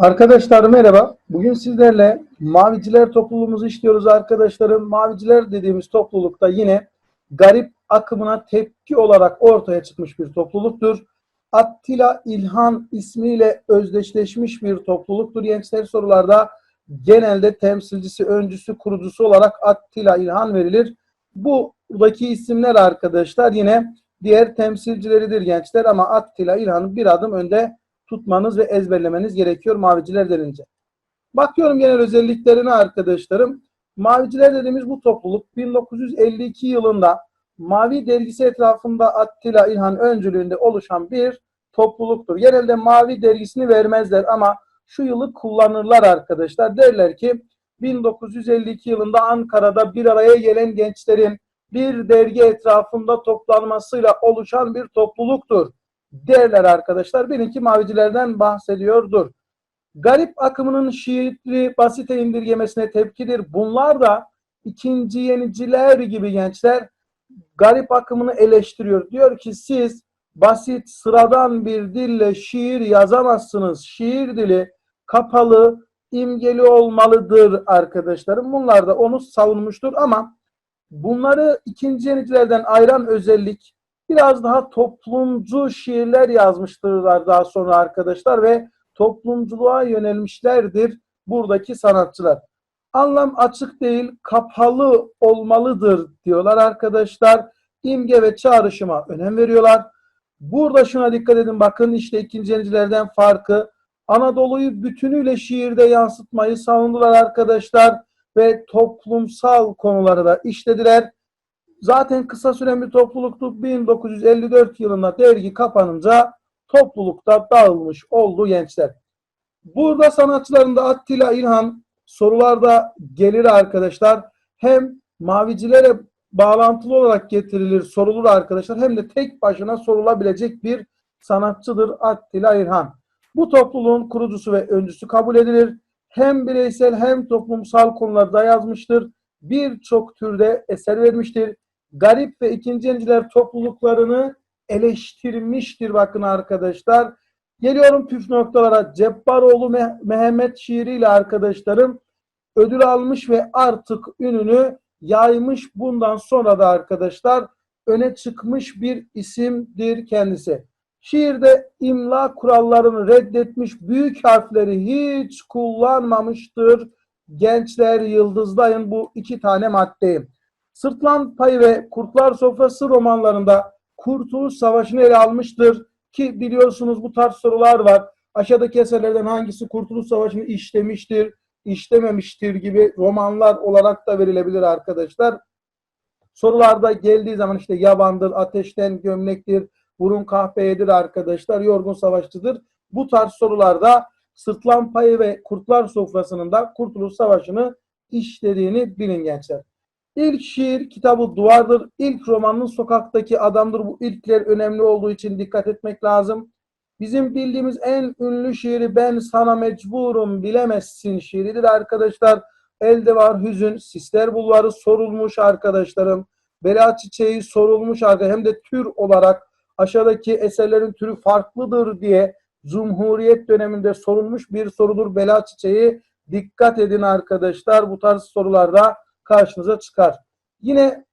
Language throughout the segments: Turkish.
Arkadaşlar merhaba. Bugün sizlerle Maviciler topluluğumuzu işliyoruz arkadaşlarım. Maviciler dediğimiz toplulukta yine garip akımına tepki olarak ortaya çıkmış bir topluluktur. Attila İlhan ismiyle özdeşleşmiş bir topluluktur. Gençler sorularda genelde temsilcisi, öncüsü, kurucusu olarak Attila İlhan verilir. Bu buradaki isimler arkadaşlar yine diğer temsilcileridir gençler ama Attila İlhan'ı bir adım önde tutmanız ve ezberlemeniz gerekiyor maviciler denince. Bakıyorum genel özelliklerine arkadaşlarım. Maviciler dediğimiz bu topluluk 1952 yılında Mavi dergisi etrafında Attila İlhan öncülüğünde oluşan bir topluluktur. Genelde Mavi dergisini vermezler ama şu yılı kullanırlar arkadaşlar. Derler ki 1952 yılında Ankara'da bir araya gelen gençlerin bir dergi etrafında toplanmasıyla oluşan bir topluluktur derler arkadaşlar. Benimki mavicilerden bahsediyordur. Garip akımının şiiri basite indirgemesine tepkidir. Bunlar da ikinci yeniciler gibi gençler garip akımını eleştiriyor. Diyor ki siz basit sıradan bir dille şiir yazamazsınız. Şiir dili kapalı, imgeli olmalıdır arkadaşlarım. Bunlar da onu savunmuştur ama bunları ikinci yenicilerden ayıran özellik biraz daha toplumcu şiirler yazmıştırlar daha sonra arkadaşlar ve toplumculuğa yönelmişlerdir buradaki sanatçılar. Anlam açık değil, kapalı olmalıdır diyorlar arkadaşlar. İmge ve çağrışıma önem veriyorlar. Burada şuna dikkat edin bakın işte ikinci yenilerden farkı. Anadolu'yu bütünüyle şiirde yansıtmayı savundular arkadaşlar ve toplumsal konuları da işlediler. Zaten kısa süren bir topluluktu. 1954 yılında dergi kapanınca toplulukta dağılmış oldu gençler. Burada sanatçıların da Attila İlhan sorularda gelir arkadaşlar. Hem mavicilere bağlantılı olarak getirilir, sorulur arkadaşlar. Hem de tek başına sorulabilecek bir sanatçıdır Attila İlhan. Bu topluluğun kurucusu ve öncüsü kabul edilir. Hem bireysel hem toplumsal konularda yazmıştır. Birçok türde eser vermiştir garip ve ikinci inciler topluluklarını eleştirmiştir bakın arkadaşlar. Geliyorum püf noktalara. Cebbaroğlu Mehmet şiiriyle arkadaşlarım ödül almış ve artık ününü yaymış. Bundan sonra da arkadaşlar öne çıkmış bir isimdir kendisi. Şiirde imla kurallarını reddetmiş, büyük harfleri hiç kullanmamıştır. Gençler yıldızlayın bu iki tane maddeyi. Sırtlan Payı ve Kurtlar Sofrası romanlarında Kurtuluş Savaşı'nı ele almıştır. Ki biliyorsunuz bu tarz sorular var. Aşağıdaki eserlerden hangisi Kurtuluş Savaşı'nı işlemiştir, işlememiştir gibi romanlar olarak da verilebilir arkadaşlar. Sorularda geldiği zaman işte yabandır, ateşten gömlektir, burun kahpeyedir arkadaşlar, yorgun savaşçıdır. Bu tarz sorularda Sırtlan Payı ve Kurtlar Sofrası'nın da Kurtuluş Savaşı'nı işlediğini bilin gençler. İlk şiir kitabı Duvardır. İlk romanın Sokaktaki Adamdır. Bu ilkler önemli olduğu için dikkat etmek lazım. Bizim bildiğimiz en ünlü şiiri Ben Sana Mecburum Bilemezsin şiiridir arkadaşlar. Elde var hüzün, Sisler Bulvarı sorulmuş arkadaşlarım. Bela Çiçeği sorulmuş arkadaşlar. Hem de tür olarak aşağıdaki eserlerin türü farklıdır diye Cumhuriyet döneminde sorulmuş bir sorudur Bela Çiçeği. Dikkat edin arkadaşlar bu tarz sorularda karşınıza çıkar. Yine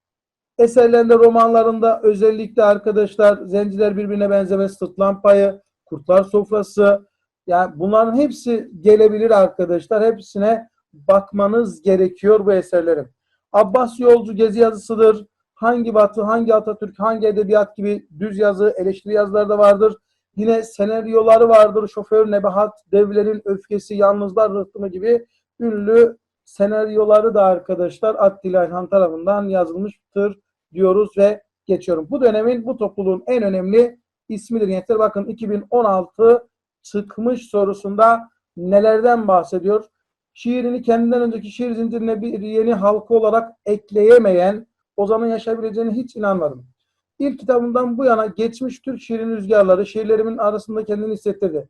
eserlerinde, romanlarında özellikle arkadaşlar zenciler birbirine benzemez, sırtlan payı, kurtlar sofrası yani bunların hepsi gelebilir arkadaşlar. Hepsine bakmanız gerekiyor bu eserlerin. Abbas Yolcu gezi yazısıdır. Hangi Batı, hangi Atatürk, hangi edebiyat gibi düz yazı, eleştiri yazıları da vardır. Yine senaryoları vardır. Şoför Nebahat, Devlerin Öfkesi, Yalnızlar Rıhtımı gibi ünlü senaryoları da arkadaşlar Attila İlhan tarafından yazılmıştır diyoruz ve geçiyorum. Bu dönemin bu topluluğun en önemli ismidir gençler. Bakın 2016 çıkmış sorusunda nelerden bahsediyor? Şiirini kendinden önceki şiir zincirine bir yeni halkı olarak ekleyemeyen o zaman yaşayabileceğine hiç inanmadım. İlk kitabından bu yana geçmiş Türk şiirin rüzgarları şiirlerimin arasında kendini hissettirdi.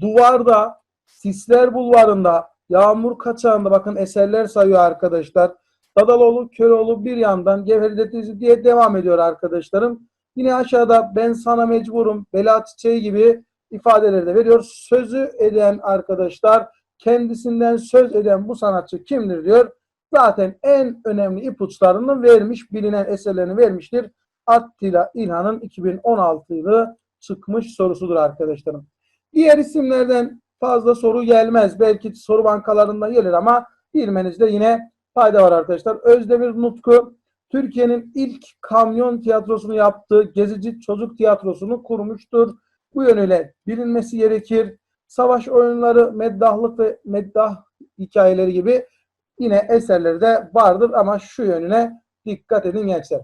Duvarda, Sisler Bulvarı'nda, Yağmur kaçağında bakın eserler sayıyor arkadaşlar. Dadaloğlu, Köroğlu bir yandan Gevheri diye devam ediyor arkadaşlarım. Yine aşağıda ben sana mecburum, Bela Çiçeği gibi ifadeleri de veriyor. Sözü eden arkadaşlar kendisinden söz eden bu sanatçı kimdir diyor. Zaten en önemli ipuçlarını vermiş, bilinen eserlerini vermiştir. Attila İlhan'ın 2016 yılı çıkmış sorusudur arkadaşlarım. Diğer isimlerden fazla soru gelmez. Belki soru bankalarında gelir ama bilmenizde yine fayda var arkadaşlar. Özdemir Nutku Türkiye'nin ilk kamyon tiyatrosunu yaptığı Gezici Çocuk Tiyatrosu'nu kurmuştur. Bu yönüyle bilinmesi gerekir. Savaş oyunları, meddahlık ve meddah hikayeleri gibi yine eserleri de vardır ama şu yönüne dikkat edin gençler.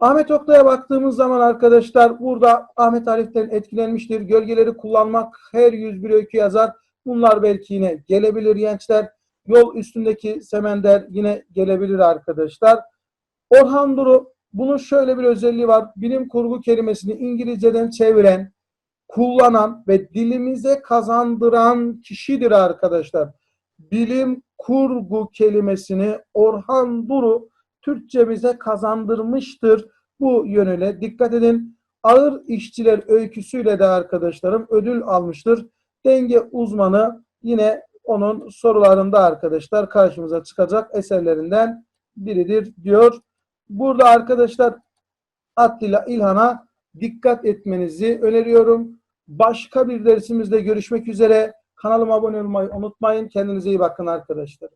Ahmet Oktay'a baktığımız zaman arkadaşlar burada Ahmet Arif'ten etkilenmiştir. Gölgeleri kullanmak her 101 öykü yazar. Bunlar belki yine gelebilir gençler. Yol üstündeki semender yine gelebilir arkadaşlar. Orhan Duru bunun şöyle bir özelliği var. Bilim kurgu kelimesini İngilizceden çeviren, kullanan ve dilimize kazandıran kişidir arkadaşlar. Bilim kurgu kelimesini Orhan Duru Türkçemize kazandırmıştır. Bu yönüyle dikkat edin. Ağır işçiler öyküsüyle de arkadaşlarım ödül almıştır. Denge uzmanı yine onun sorularında arkadaşlar karşımıza çıkacak eserlerinden biridir diyor. Burada arkadaşlar Attila İlhan'a dikkat etmenizi öneriyorum. Başka bir dersimizde görüşmek üzere. Kanalıma abone olmayı unutmayın. Kendinize iyi bakın arkadaşlar.